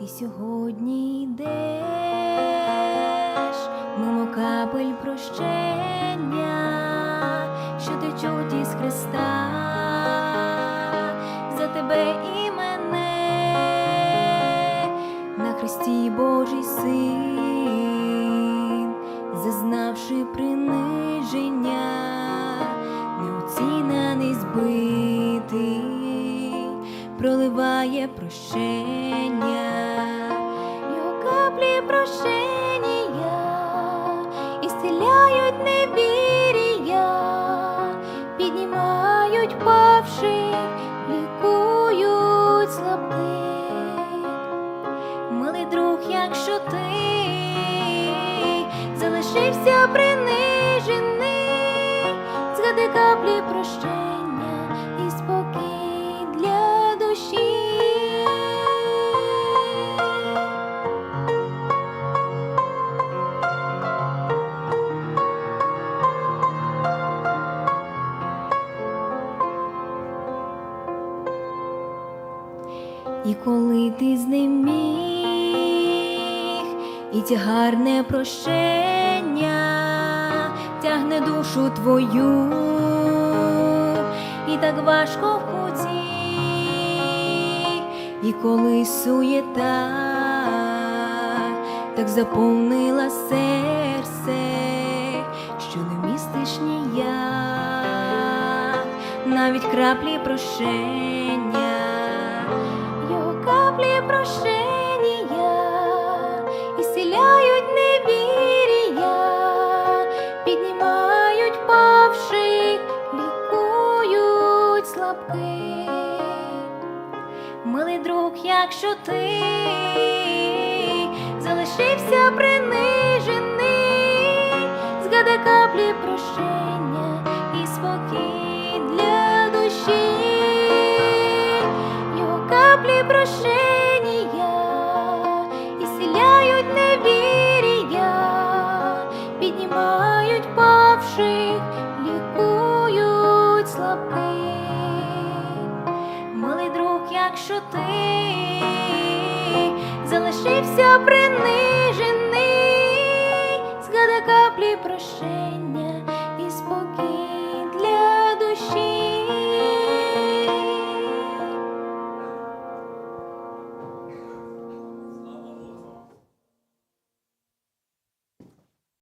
Ти сьогодні йдеш, мимо капель прощення, що течуть із Христа, за тебе і мене, на Христі Божий син, зазнавши приниження, неоцінений збитий, проливає прощення, каплі прощення, і стиляють невір'я, піднімають павших, лікують слабких. Милий друг, якщо ти залишився принижений, згадай каплі І коли ти знеміг, і тягарне прощення тягне душу твою, і так важко в путі, і коли суєта так заповнила серце, що не містиш ніяк навіть краплі прощення, прощення і сіляють невір'я, піднімають павших, лікують слабких. Милий друг, якщо ти залишився принижений, згадай каплі прощення і спокій якщо ти залишився принижений, згадай каплі прощення.